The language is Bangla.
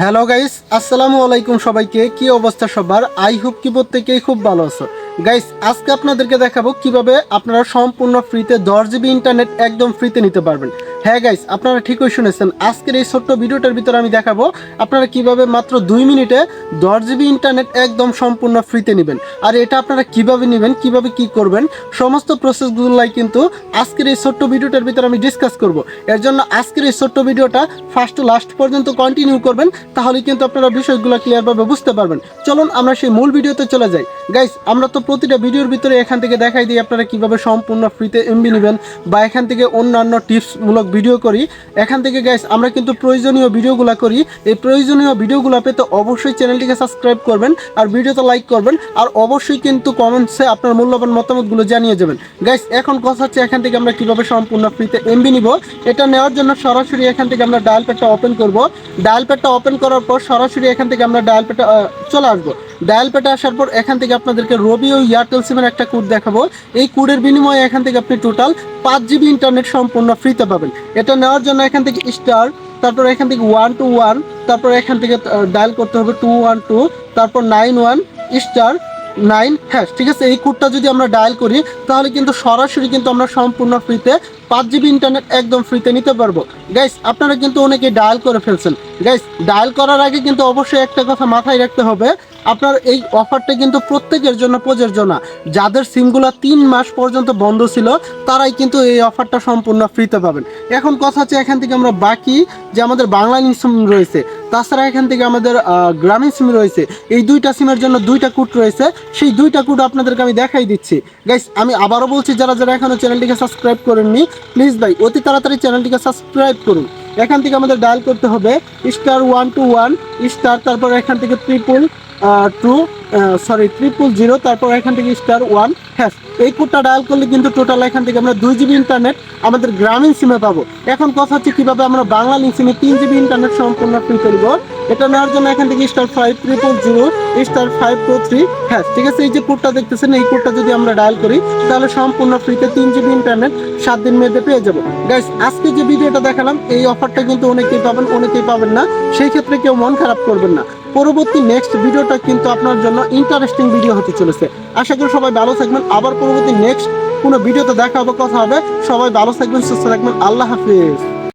হ্যালো গাইস আসসালামু আলাইকুম সবাইকে। কি অবস্থা সবার? আই হোপ কি প্রত্যেকেই খুব ভালো আছো। গাইস আজকে আপনাদেরকে দেখাবো কীভাবে আপনারা সম্পূর্ণ ফ্রিতে দশ জিবি ইন্টারনেট একদম ফ্রিতে নিতে পারবেন। হ্যাঁ গাইস আপনারা ঠিকই শুনেছেন। আজকের এই ছোট্ট ভিডিওটার ভিতরে আমি দেখাবো আপনারা কীভাবে মাত্র দুই মিনিটে দশ জিবি ইন্টারনেট একদম সম্পূর্ণ ফ্রিতে নেবেন। আর এটা আপনারা কীভাবে নেবেন, কীভাবে কি করবেন, সমস্ত প্রসেসগুলাই কিন্তু আজকের এই ছোট্ট ভিডিওটার ভিতরে আমি ডিসকাস করব। এর জন্য আজকের এই ছোট্ট ভিডিওটা ফার্স্ট টু লাস্ট পর্যন্ত কন্টিনিউ করবেন, তাহলে কিন্তু আপনারা বিষয়গুলো ক্লিয়ারভাবে বুঝতে পারবেন। চলুন আমরা সেই মূল ভিডিওতে চলে যাই। গাইস আমরা তো প্রতিটা ভিডিওর ভিতরে এখান থেকে দেখাই দিই আপনারা কীভাবে সম্পূর্ণ ফ্রিতে এমবি নেবেন বা এখান থেকে অন্যান্য টিপসমূলক ভিডিও করি। এখান থেকে গাইস আমরা কিন্তু প্রয়োজনীয় ভিডিওগুলো করি। এই প্রয়োজনীয় ভিডিওগুলো পেতে অবশ্যই চ্যানেলটিকে সাবস্ক্রাইব করবেন আর ভিডিওতে লাইক করবেন আর অবশ্যই কিন্তু কমেন্টসে আপনার মূল্যবান মতামতগুলো জানিয়ে যাবেন গাইস এখন কথা হচ্ছে এখান থেকে আমরা কীভাবে সম্পূর্ণ ফ্রিতে এমবি নিব। এটা নেওয়ার জন্য সরাসরি এখান থেকে আমরা ডায়াল প্যাডটা ওপেন করব। ডায়াল প্যাডটা ওপেন করার পর সরাসরি এখান থেকে আমরা ডায়াল প্যাডটা চলে আসব। ডায়াল প্যাটে আসার পর এখান থেকে আপনাদেরকে রবি ও এয়ারটেল সিমের একটা কোড দেখাবো। এই কোডের বিনিময়ে এখান থেকে আপনি টোটাল পাঁচ জিবি ইন্টারনেট সম্পূর্ণ ফ্রিতে পাবেন। এটা নেওয়ার জন্য এখান থেকে স্টার তারপর এখান থেকে ওয়ান টু ওয়ান তারপর এখান থেকে ডায়াল করতে হবে টু ওয়ান টু তারপর নাইন ওয়ান স্টার নাইন হ্যাঁ ঠিক আছে, এই কোডটা যদি আমরা ডায়াল করি, তাহলে কিন্তু সরাসরি কিন্তু আমরা সম্পূর্ণ ফ্রিতে পাঁচ জিবি ইন্টারনেট একদম ফ্রিতে নিতে পারব। গাইস আপনারা কিন্তু অনেকে ডায়াল করে ফেলছেন। গাইস ডায়াল করার আগে কিন্তু অবশ্যই একটা কথা মাথায় রাখতে হবে, আপনার এই অফারটা কিন্তু প্রত্যেকের জন্য প্রযোজ্য না। যাদের সিমগুলো তিন মাস পর্যন্ত বন্ধ ছিল, তারাই কিন্তু এই অফারটা সম্পূর্ণ ফ্রিতে পাবেন। এখন কথা হচ্ছে এখান থেকে আমরা বাকি যে আমাদের বাংলা সিম রয়েছে তাছাড়া এখান থেকে আমাদের গ্রামীণ সিম রয়েছে। এই দুইটা সিমের জন্য দুইটা কুট রয়েছে। সেই দুইটা কুট আপনাদেরকে আমি দেখাই দিচ্ছি। গাইস আমি আবারও বলছি, যারা যারা এখনও চ্যানেলটিকে সাবস্ক্রাইব করেননি প্লিজ ভাই, অতি তাড়াতাড়ি চ্যানেলটিকে সাবস্ক্রাইব করুন। এখান থেকে আমাদের ডায়াল করতে হবে star one two one star তারপর এখান থেকে triple two sorry triple zero তারপর এখান থেকে স্টার ওয়ান হ্যাঁ এই কোডটা ডায়াল করলে কিন্তু টোটাল এখান থেকে আমরা দুই জিবি ইন্টারনেট আমাদের গ্রামীণ সিমে পাবো। এখন কথা হচ্ছে কীভাবে আমরা বাংলা লিঙ্ক সিমে তিন জিবি ইন্টারনেট সম্পূর্ণ ফ্রি করব এটা নেওয়ার জন্য এখান থেকে star five triple zero star five two three হ্যাঁ ঠিক আছে, এই যে কোডটা দেখতেছেন, এই কোডটা যদি আমরা ডায়াল করি, তাহলে সম্পূর্ণ ফ্রিতে তিন জিবি ইন্টারনেট সাত দিন মেয়েতে পেয়ে যাব। গাইস আজকে যে ভিডিওটা দেখালাম, এই অফারটা কিন্তু অনেকেই পাবেন অনেকেই পাবেন না। সেই ক্ষেত্রে কেউ মন খারাপ করবেন না। পরবর্তী নেক্সট ভিডিওটা কিন্তু আপনার জন্য ইন্টারেস্টিং ভিডিও হতে চলেছে। আশা করি সবাই ভালো থাকবেন। আবার পরবর্তী নেক্সট কোনো ভিডিওতে দেখা হবে, কথা হবে। সবাই ভালো থাকবেন, সুস্থ থাকবেন। আল্লাহ হাফিজ।